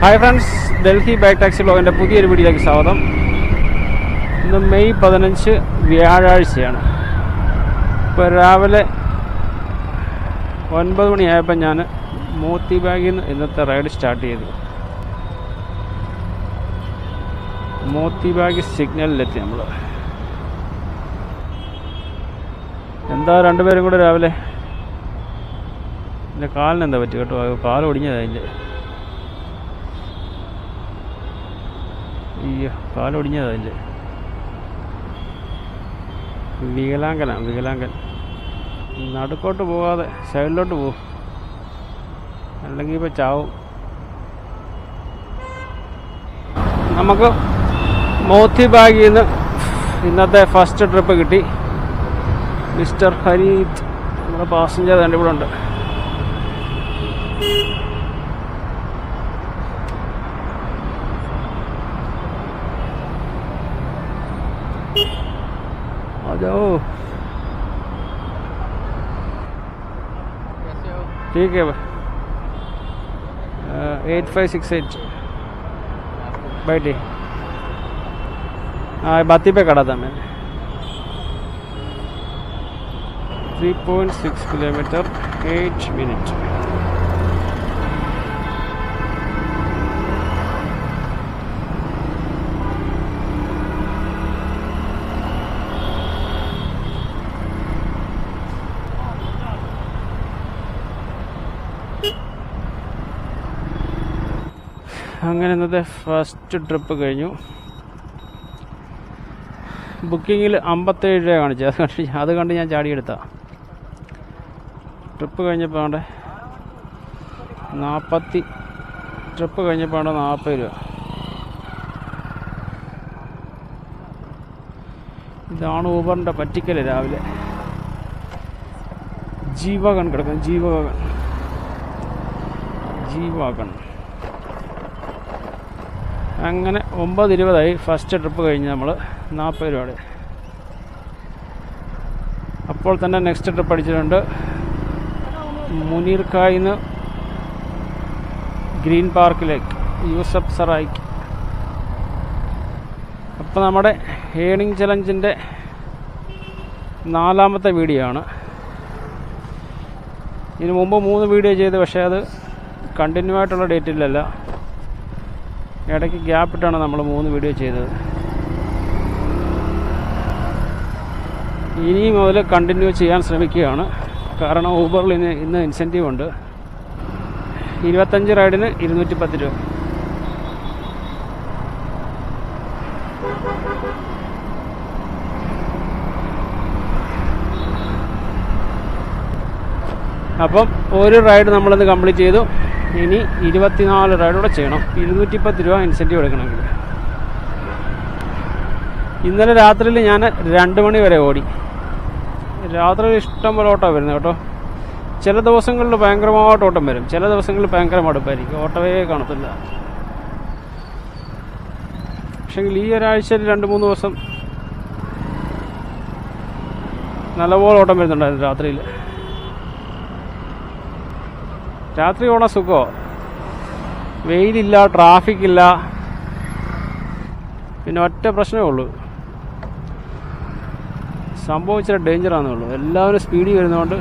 Hi friends Delhi bike taxi ബ്ലോഗിന്റെ പുതിയൊരു വീഡിയോയിലേക്ക് സ്വാഗതം. ഇന്ന് മെയ് പതിനഞ്ച് വ്യാഴാഴ്ചയാണ്. ഇപ്പോൾ രാവിലെ ഒൻപത് മണിയായപ്പോൾ ഞാൻ മോത്തി ബാഗിൽ നിന്ന് ഇന്നത്തെ റൈഡ് സ്റ്റാർട്ട് ചെയ്തു. മോത്തി ബാഗ് സിഗ്നലിലെത്തി നമ്മൾ എന്താ രണ്ടുപേരും കൂടെ രാവിലെ? എന്റെ കാലിന് എന്താ പറ്റി കേട്ടോ? കാലൊടിഞ്ഞതാണ് അതിന്റെ അയ്യോ കാലൊടിഞ്ഞത് അതിന്റെ. വികലാംഗനാണ് വികലാംഗൻ. നടുക്കോട്ട് പോകാതെ സൈഡിലോട്ട് പോകും അല്ലെങ്കിൽ ഇപ്പോൾ ചാവും. നമുക്ക് മോത്തി ബാഗിൽ നിന്ന് ഇന്നത്തെ ഫസ്റ്റ് ട്രിപ്പ് കിട്ടി. മിസ്റ്റർ ഹരീത് നമ്മുടെ പാസഞ്ചർ തന്നെ ഇവിടെ ഉണ്ട്. जाओ। ठीक है एट फाइव सिक्स एट बैठे हाँ बाती पे करा था मैंने। Three point six kilometre eight minute അങ്ങനെ ഇന്നത്തെ ഫസ്റ്റ് ട്രിപ്പ് കഴിഞ്ഞു. ബുക്കിങ്ങിൽ അമ്പത്തേഴ് രൂപ കാണിച്ചു അത് കണ്ട് അത് കണ്ട് ഞാൻ ചാടിയെടുത്ത ട്രിപ്പ് കഴിഞ്ഞപ്പോൾ അവിടെ നാൽപ്പത്തി ട്രിപ്പ് കഴിഞ്ഞപ്പോൾ ആണ്ട് നാൽപ്പത് രൂപ. ഇതാണ് ഊബറിന്റെ പറ്റിക്കൽ രാവിലെ. ജീവകൺ കിടക്കുന്നു. ജീവകൺ ജീവകൺ അങ്ങനെ ഒമ്പത് ഇരുപതായി ഫസ്റ്റ് ട്രിപ്പ് കഴിഞ്ഞ് നമ്മൾ നാൽപ്പത് രൂപയുടെ. അപ്പോൾ തന്നെ നെക്സ്റ്റ് ട്രിപ്പ് അടിച്ചിട്ടുണ്ട്. മുനീർക്കായിന്ന് ഗ്രീൻ പാർക്കിലേക്ക് യൂസഫ് സറായിക്ക്. അപ്പോൾ നമ്മുടെ ഏണിംഗ് ചലഞ്ചിന്റെ നാലാമത്തെ വീഡിയോ ആണ്. ഇതിനു മുമ്പ് മൂന്ന് വീഡിയോ ചെയ്ത് പക്ഷേ അത് കണ്ടിന്യൂ ആയിട്ടുള്ള ഡേറ്റിലല്ല ഇടയ്ക്ക് ഗ്യാപ്പ് ഇട്ടാണ് നമ്മൾ മൂന്ന് വീഡിയോ ചെയ്തത്. ഇനി മുതൽ കണ്ടിന്യൂ ചെയ്യാൻ ശ്രമിക്കുകയാണ്. കാരണം ഊബറിൽ ഇന്ന് ഇന്ന് ഇൻസെന്റീവ് ഉണ്ട്. ഇരുപത്തഞ്ച് റൈഡിന് ഇരുന്നൂറ്റി പത്ത് രൂപ. അപ്പം ഒരു റൈഡ് നമ്മളിന്ന് കംപ്ലീറ്റ് ചെയ്തു. ഇനി ഇരുപത്തിനാല് റൈഡൂടെ ചെയ്യണം. ഇരുന്നൂറ്റി പത്ത് രൂപ ഇൻസെന്റീവ് എടുക്കണമെങ്കിൽ. ഇന്നലെ രാത്രിയിൽ ഞാൻ രണ്ട് മണി വരെ ഓടി. രാത്രി ഇഷ്ടം പോലെ ഓട്ടം വരുന്നത് കേട്ടോ. ചില ദിവസങ്ങളിൽ ഭയങ്കരമായിട്ട് ഓട്ടം വരും. ചില ദിവസങ്ങളിൽ ഭയങ്കര മടുപ്പായിരിക്കും. ഓട്ടമേ കാണത്തില്ല. പക്ഷെങ്കിൽ ഈ ഒരാഴ്ചയിൽ രണ്ട് മൂന്ന് ദിവസം നല്ലപോലെ ഓട്ടം വരുന്നുണ്ടായിരുന്നു രാത്രിയിൽ. രാത്രി ഓണ സുഖമോ വെയിലില്ല ട്രാഫിക് ഇല്ല പിന്നെ ഒറ്റ പ്രശ്നമേ ഉള്ളൂ. സംഭവിച്ച ഡേഞ്ചറാണെന്നേ ഉള്ളൂ. എല്ലാവരും സ്പീഡിൽ വരുന്നതുകൊണ്ട്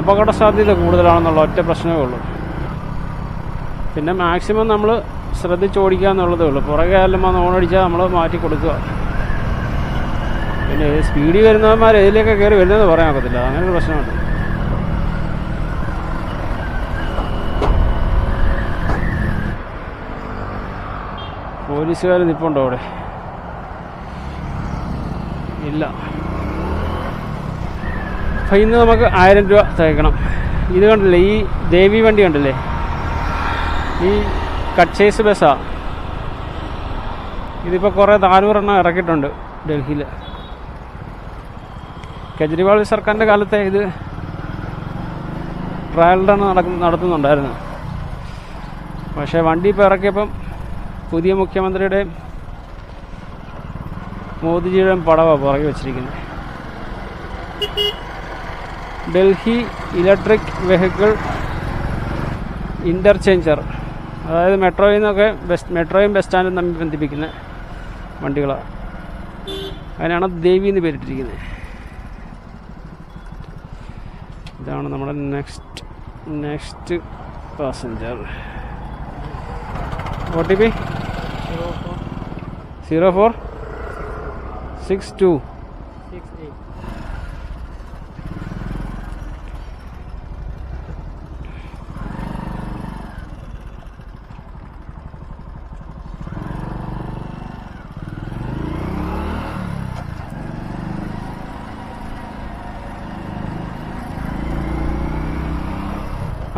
അപകട സാധ്യത കൂടുതലാണെന്നുള്ള ഒറ്റ പ്രശ്നമേ ഉള്ളൂ. പിന്നെ മാക്സിമം നമ്മൾ ശ്രദ്ധിച്ച് ഓടിക്കുക എന്നുള്ളതേ ഉള്ളൂ. പുറകെ ആയാലും വന്ന് ഓണടിച്ചാൽ നമ്മൾ മാറ്റി കൊടുക്കുക. പിന്നെ സ്പീഡിൽ വരുന്നവന്മാർ ഇതിലേക്ക് കയറി വരുന്നതെന്ന് പറയാൻ ഒക്കത്തില്ല. അങ്ങനെ ഒരു പ്രശ്നമുണ്ട്. പോലീസുകാർ നിൽപ്പുണ്ടോ അവിടെ? ഇല്ല. അപ്പം ഇന്ന് നമുക്ക് ആയിരം രൂപ തേക്കണം. ഇത് കണ്ടില്ലേ ഈ ദേവി വണ്ടി കണ്ടില്ലേ? ഈ കച്ചേസ് ബസ്സാ ഇതിപ്പോൾ കുറേ നാനൂറെണ്ണം ഇറക്കിയിട്ടുണ്ട് ഡൽഹിയിൽ കെജ്രിവാൾ സർക്കാരിന്റെ കാലത്തെ ഇത് ട്രയൽ റൺ നടക്കുന്ന നടത്തുന്നുണ്ടായിരുന്നു. പക്ഷേ വണ്ടി ഇപ്പോൾ ഇറക്കിയപ്പം പുതിയ മുഖ്യമന്ത്രിയുടെ മോദിജിയുടെ പടവ പുറകെ വച്ചിരിക്കുന്നത് ഡൽഹി ഇലക്ട്രിക് വെഹിക്കിൾ ഇന്റർചേഞ്ചർ അതായത് മെട്രോയിൽ നിന്നൊക്കെ ബസ് മെട്രോയും ബസ് സ്റ്റാൻഡും തമ്മിൽ ബന്ധിപ്പിക്കുന്ന വണ്ടികളാണ്. അതിനാണ് ദേവി എന്ന് പേരിട്ടിരിക്കുന്നത്. ഇതാണ് നമ്മുടെ next next passenger. O T P? Zero four six two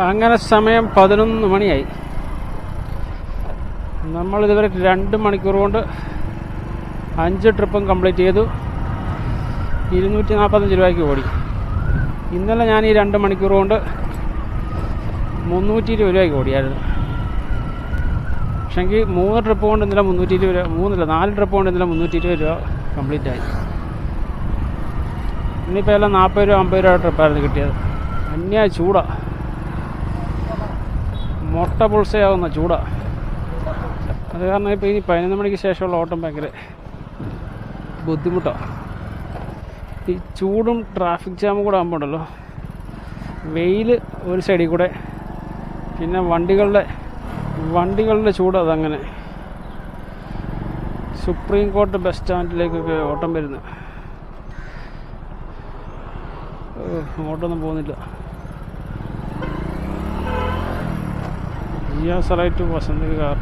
അങ്ങനെ സമയം പതിനൊന്ന് മണിയായി. നമ്മളിതുവരെ രണ്ട് മണിക്കൂർ കൊണ്ട് അഞ്ച് ട്രിപ്പും കംപ്ലീറ്റ് ചെയ്തു. ഇരുന്നൂറ്റി നാൽപ്പത്തഞ്ച് രൂപയ്ക്ക് ഓടി. ഇന്നലെ ഞാൻ ഈ രണ്ട് മണിക്കൂർ കൊണ്ട് മുന്നൂറ്റി ഇരുപത് രൂപയ്ക്ക് ഓടിയായിരുന്നു. പക്ഷെങ്കിൽ മൂന്ന് ട്രിപ്പ് കൊണ്ട് ഇന്നലെ മുന്നൂറ്റി ഇരുപത് രൂപ മൂന്നില്ല നാല് ട്രിപ്പ് കൊണ്ട് ഇന്നലെ മുന്നൂറ്റി ഇരുപത് രൂപ കംപ്ലീറ്റ് ആയി. ഇന്നിപ്പോൾ എല്ലാം നാൽപ്പത് രൂപ അമ്പത് രൂപ ട്രിപ്പായിരുന്നു കിട്ടിയത്. അന്യായ ചൂടാ. മുട്ട പുൾസയാവുന്ന ചൂടാ. അത് കാരണം ഇപ്പോൾ ഇനി പതിനൊന്ന് മണിക്ക് ശേഷമുള്ള ഓട്ടം ഭയങ്കര ബുദ്ധിമുട്ടാണ് ഈ ചൂടും ട്രാഫിക് ജാമും കൂടെ ആകുമ്പോൾ ഉണ്ടല്ലോ. വെയിൽ ഒരു സൈഡിൽ കൂടെ പിന്നെ വണ്ടികളുടെ വണ്ടികളുടെ ചൂട് അതങ്ങനെ. സുപ്രീം കോർട്ട് ബസ് സ്റ്റാൻഡിലേക്കൊക്കെ ഓട്ടം വരുന്നു. ഓട്ടൊന്നും പോകുന്നില്ല. ഇയാസറായിട്ട് വസന്ത് കാർ.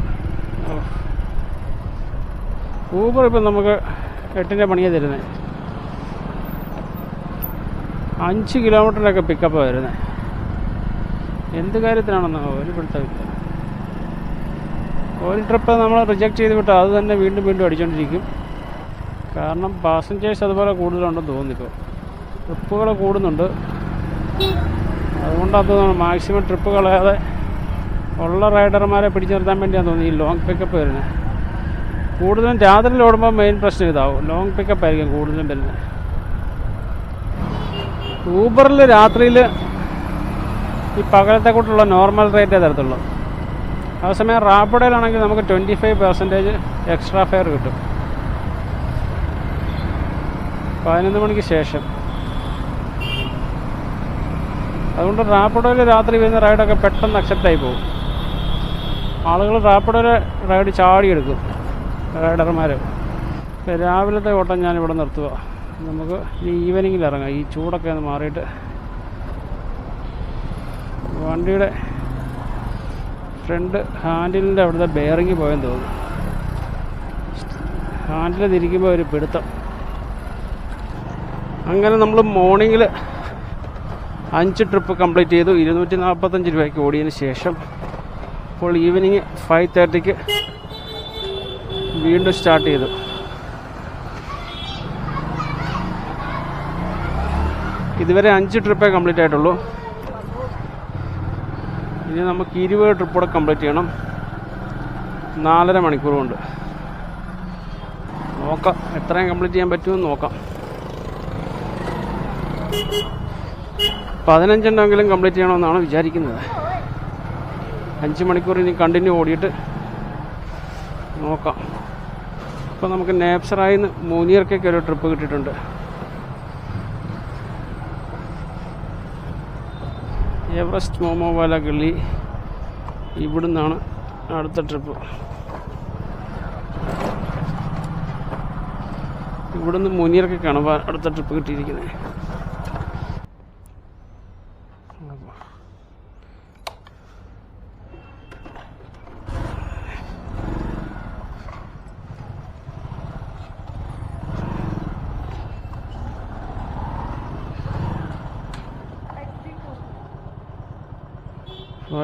ഊബർ ഇപ്പം നമുക്ക് എട്ടിന്റെ പണിയാണ് തരുന്നത് അഞ്ച് കിലോമീറ്ററിലൊക്കെ പിക്കപ്പ് വരുന്നത് എന്ത് കാര്യത്തിനാണെന്ന് ഒരു പിടുത്തമില്ല ഒരു ട്രിപ്പ് നമ്മൾ റിജക്ട് ചെയ്ത് വിട്ടാൽ അത് തന്നെ വീണ്ടും വീണ്ടും അടിച്ചുകൊണ്ടിരിക്കും കാരണം പാസഞ്ചേഴ്സ് അതുപോലെ കൂടുതലുണ്ടെന്ന് തോന്നിപ്പോൾ ട്രിപ്പുകൾ കൂടുന്നുണ്ട്. അതുകൊണ്ടത് മാക്സിമം ട്രിപ്പ് കളയാതെ ഉള്ള റൈഡർമാരെ പിടിച്ചു നിർത്താൻ വേണ്ടിയാണ് തോന്നി ഈ ലോങ് പിക്കപ്പ് വരുന്നത് കൂടുതലും രാത്രിയിൽ ഓടുമ്പോൾ മെയിൻ പ്രശ്നം ഇതാവും ലോങ് പിക്കപ്പ് ആയിരിക്കും കൂടുതലും വരുന്നത്. ഊബറിൽ രാത്രിയിൽ ഈ പകലത്തെ കൂട്ടുള്ള നോർമൽ റേറ്റേ തരത്തുള്ളൂ അതേസമയം റാപ്പിഡയിലാണെങ്കിൽ നമുക്ക് twenty five percentage extra fare കിട്ടും. പതിനൊന്ന് മണിക്ക് ശേഷം. അതുകൊണ്ട് റാപ്പിഡോയിൽ രാത്രി വരുന്ന റൈഡൊക്കെ പെട്ടെന്ന് അക്സെപ്റ്റായി പോകും. ആളുകൾ റാപ്പിഡോയിലെ റൈഡ് ചാടിയെടുക്കും. റൈഡർമാർ രാവിലത്തെ ഓട്ടം ഞാൻ ഇവിടെ നിർത്തുക നമുക്ക് ഇനി ഈവനിങ്ങിൽ ഇറങ്ങാം. ഈ ചൂടൊക്കെ ഒന്ന് മാറിയിട്ട് വണ്ടിയുടെ ഫ്രണ്ട് ഹാൻഡിലിന്റെ അവിടുത്തെ ബെയറിങ് പോയെന്ന് തോന്നുന്നു. ഹാൻഡിൽ തിരിക്കുമ്പോൾ ഒരു പിടുത്തം. അങ്ങനെ നമ്മൾ മോർണിംഗിൽ അഞ്ച് ട്രിപ്പ് കംപ്ലീറ്റ് ചെയ്തു. ഇരുന്നൂറ്റി നാൽപ്പത്തഞ്ച് രൂപയ്ക്ക് ഓടിയതിന് ശേഷം ഇപ്പോൾ ഈവനിങ് ഫൈവ് തേർട്ടിക്ക് വീണ്ടും സ്റ്റാർട്ട് ചെയ്തു. ഇതുവരെ അഞ്ച് ട്രിപ്പേ കംപ്ലീറ്റ് ആയിട്ടുള്ളൂ. ഇനി നമുക്ക് ഇരുപത് ട്രിപ്പ് കൂടെ കംപ്ലീറ്റ് ചെയ്യണം. നാലര മണിക്കൂർ കൊണ്ട്. നോക്കാം എത്രയും കംപ്ലീറ്റ് ചെയ്യാൻ പറ്റുമെന്ന് നോക്കാം. പതിനഞ്ചെണ്ണമെങ്കിലും കംപ്ലീറ്റ് ചെയ്യണമെന്നാണ് വിചാരിക്കുന്നത്. അഞ്ച് മണിക്കൂർ ഇനി കണ്ടിന്യൂ ഓടിയിട്ട് നോക്കാം. ഇപ്പോൾ നമുക്ക് നേപ്സറായി നിന്ന് മൂന്നിയർക്കൊക്കെ ഒരു ട്രിപ്പ് കിട്ടിയിട്ടുണ്ട്. എവറസ്റ്റ് മോമോവാല ഗള്ളി ഇവിടുന്നാണ് അടുത്ത ട്രിപ്പ്. ഇവിടുന്ന് മുനിയർക്കൊക്കെയാണ് അടുത്ത ട്രിപ്പ് കിട്ടിയിരിക്കുന്നത്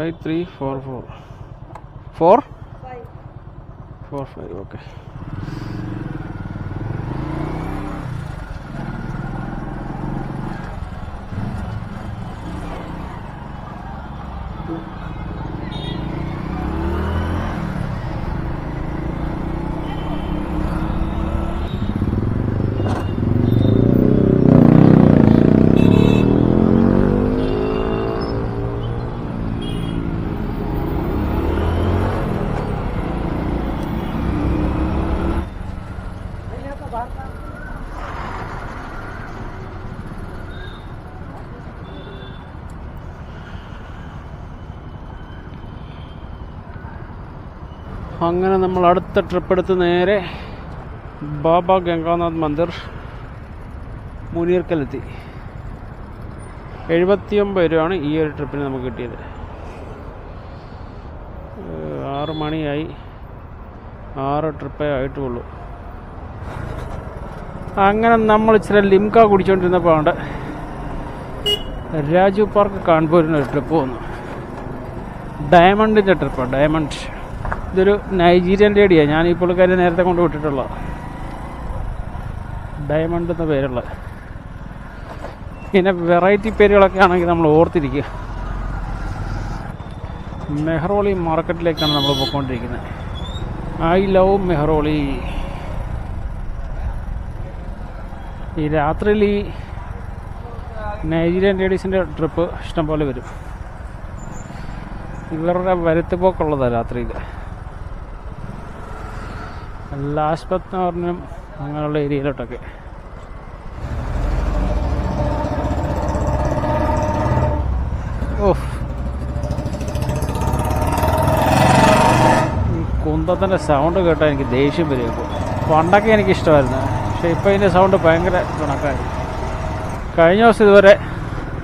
five three four four four four five okay അങ്ങനെ നമ്മൾ അടുത്ത ട്രിപ്പ് എടുത്ത് നേരെ ബാബ ഗംഗാനാഥ് മന്ദിർ മുനീർക്കലെത്തി. എഴുപത്തിയൊമ്പത് രൂപയാണ് ഈ ഒരു ട്രിപ്പിന് നമുക്ക് കിട്ടിയത്. ആറ് മണിയായി. ആറ് ട്രിപ്പേ ആയിട്ടുള്ളൂ. അങ്ങനെ നമ്മൾ ഇച്ചിരി ലിംക കുടിച്ചുകൊണ്ടിരുന്നപ്പോൾ ഉണ്ട് രാജു പാർക്ക് കാൺപൂരിന് ഒരു ട്രിപ്പ് വന്നു ഡയമണ്ടിന്റെ ട്രിപ്പാണ് ഡയമണ്ട് ഇതൊരു നൈജീരിയൻ ലേഡിയാണ് ഞാൻ ഈ പുള്ളിക്കാരി നേരത്തെ കൊണ്ട് വിട്ടിട്ടുള്ള ഡയമണ്ട് എന്ന പേരുള്ള. പിന്നെ വെറൈറ്റി പേരുകളൊക്കെ ആണെങ്കിൽ നമ്മൾ ഓർത്തിരിക്കുക. മെഹ്റോളി മാർക്കറ്റിലേക്കാണ് നമ്മൾ പോയിക്കൊണ്ടിരിക്കുന്നത്. ഐ ലവ് മെഹ്റോളി ഈ രാത്രിയിൽ ഈ നൈജീരിയൻ ലേഡീസിന്റെ ട്രിപ്പ് ഇഷ്ടംപോലെ വരും. ഇവരുടെ വരുത്തുപോക്കുള്ളതാണ് രാത്രിയിൽ എന്ന് പറഞ്ഞും അങ്ങനെയുള്ള ഏരിയയിലോട്ടൊക്കെ. ഓഹ്. ഈ കുന്തത്തിന്റെ സൗണ്ട് കേട്ടാൽ എനിക്ക് ദേഷ്യം വരും ഇപ്പോൾ പണ്ടൊക്കെ എനിക്കിഷ്ടമായിരുന്നു. പക്ഷേ ഇപ്പോൾ ഇതിന്റെ സൗണ്ട് ഭയങ്കര കണക്കായി. കഴിഞ്ഞ ദിവസം ഇതുവരെ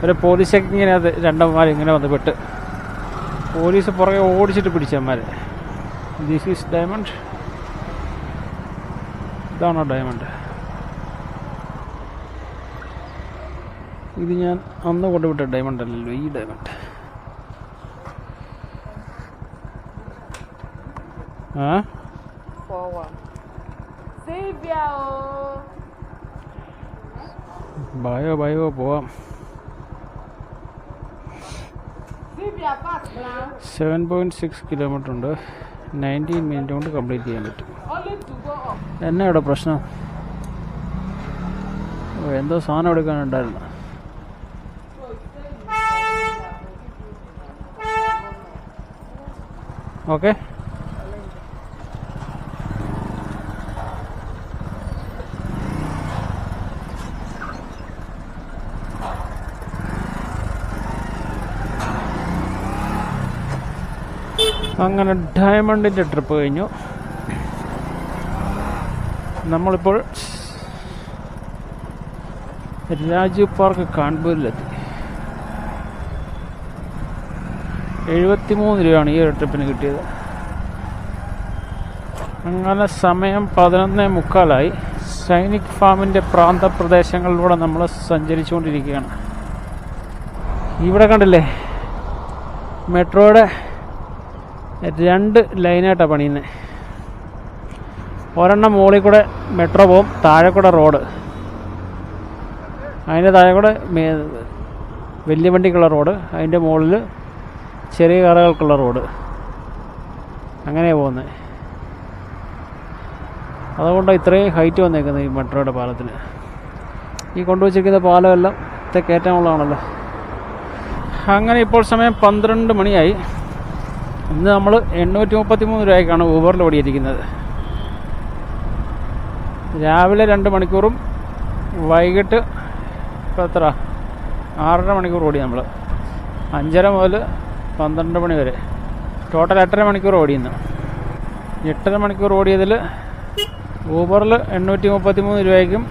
ഒരു പോലീസൊക്കെ ഇങ്ങനെ അത് രണ്ടന്മാർ ഇങ്ങനെ വന്ന് പെട്ട് പോലീസ് പുറകെ ഓടിച്ചിട്ട് പിടിച്ചന്മാർ ദിസ് ഈസ് ഡയമണ്ട് ഇതാണോ ഡയമണ്ട് ഇത് ഞാൻ അന്ന് കൊണ്ടുവിട്ട ഡയമണ്ട് അല്ലല്ലോ ഈ ഡയമണ്ട് ആ? ഭയോ ബയോ പോവാം. സെവൻ പോയിന്റ് സിക്സ് കിലോമീറ്റർ ഉണ്ട്. നയന്റീൻ മിനിറ്റ് കൊണ്ട് കംപ്ലീറ്റ് ചെയ്യാൻ പറ്റും. എന്നാ ഇവിടെ പ്രശ്നം? എന്തോ സാധനം എടുക്കാനുണ്ടായിരുന്നു ഓക്കെ. അങ്ങനെ ഡയമണ്ടിന്റെ ട്രിപ്പ് കഴിഞ്ഞു. നമ്മളിപ്പോൾ രാജീവ് പാർക്ക് കാൺപൂരിലെത്തി. എഴുപത്തിമൂന്ന് രൂപയാണ് ഈ ഒരു ട്രിപ്പിന് കിട്ടിയത്. അങ്ങനെ സമയം പതിനൊന്നേ മുക്കാലായി. സൈനിക് ഫാമിന്റെ പ്രാന്തപ്രദേശങ്ങളിലൂടെ നമ്മൾ സഞ്ചരിച്ചുകൊണ്ടിരിക്കുകയാണ്. ഇവിടെ കണ്ടില്ലേ? മെട്രോയുടെ രണ്ട് ലൈനായിട്ടാണ് പണിയുന്നത്. ഒരെണ്ണം മുകളിൽ കൂടെ മെട്രോ പോവും താഴെ കൂടെ റോഡ് അതിന്റെ താഴെ കൂടെ വലിയ വണ്ടിക്കുള്ള റോഡ് അതിന്റെ മുകളിൽ ചെറിയ കാറുകൾക്കുള്ള റോഡ് അങ്ങനെയാണ് പോകുന്നത്. അതുകൊണ്ടാണ് ഇത്രയും ഹൈറ്റ് വന്നേക്കുന്നത് ഈ മെട്രോയുടെ പാലത്തിന്. ഈ കൊണ്ടുവച്ചിരിക്കുന്ന പാലമെല്ലാം കയറ്റാനുള്ളതാണല്ലോ. അങ്ങനെ ഇപ്പോൾ സമയം പന്ത്രണ്ട് മണിയായി. ഇന്ന് നമ്മൾ എണ്ണൂറ്റി മുപ്പത്തി മൂന്ന് രൂപയ്ക്കാണ് ഊബറിൽ ഓടിയിരിക്കുന്നത് രാവിലെ രണ്ട് മണിക്കൂറും വൈകിട്ട് ഇപ്പോൾ എത്ര? ആറര മണിക്കൂർ ഓടി നമ്മൾ അഞ്ചര മുതൽ പന്ത്രണ്ട് മണി വരെ. ടോട്ടൽ എട്ടര മണിക്കൂർ ഓടിയുന്നു. എട്ടര മണിക്കൂർ ഓടിയതിൽ ഊബറിൽ എണ്ണൂറ്റി മുപ്പത്തി മൂന്ന് രൂപയ്ക്കും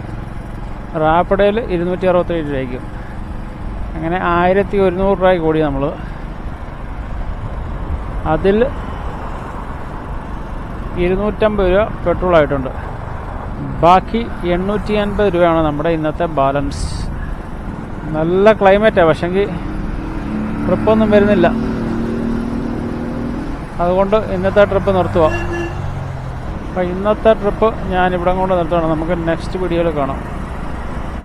റാപ്പിഡയിൽ ഇരുന്നൂറ്റി അറുപത്തേഴ് രൂപയ്ക്കും. അങ്ങനെ ആയിരത്തി ഒരുന്നൂറ് രൂപയ്ക്ക് ഓടി നമ്മൾ അതിൽ ഇരുന്നൂറ്റമ്പത് രൂപ പെട്രോൾ ആയിട്ടുണ്ട് ബാക്കി എണ്ണൂറ്റി അൻപത് രൂപയാണ് നമ്മുടെ ഇന്നത്തെ ബാലൻസ്. നല്ല ക്ലൈമറ്റാണ് പക്ഷെങ്കിൽ ട്രിപ്പൊന്നും വരുന്നില്ല. അതുകൊണ്ട് ഇന്നത്തെ ട്രിപ്പ് നിർത്തുക അപ്പം ഇന്നത്തെ ട്രിപ്പ് ഞാൻ ഇവിടെ കൊണ്ട് നിർത്തുകയാണ് നമുക്ക് നെക്സ്റ്റ് വീഡിയോയിൽ കാണാം.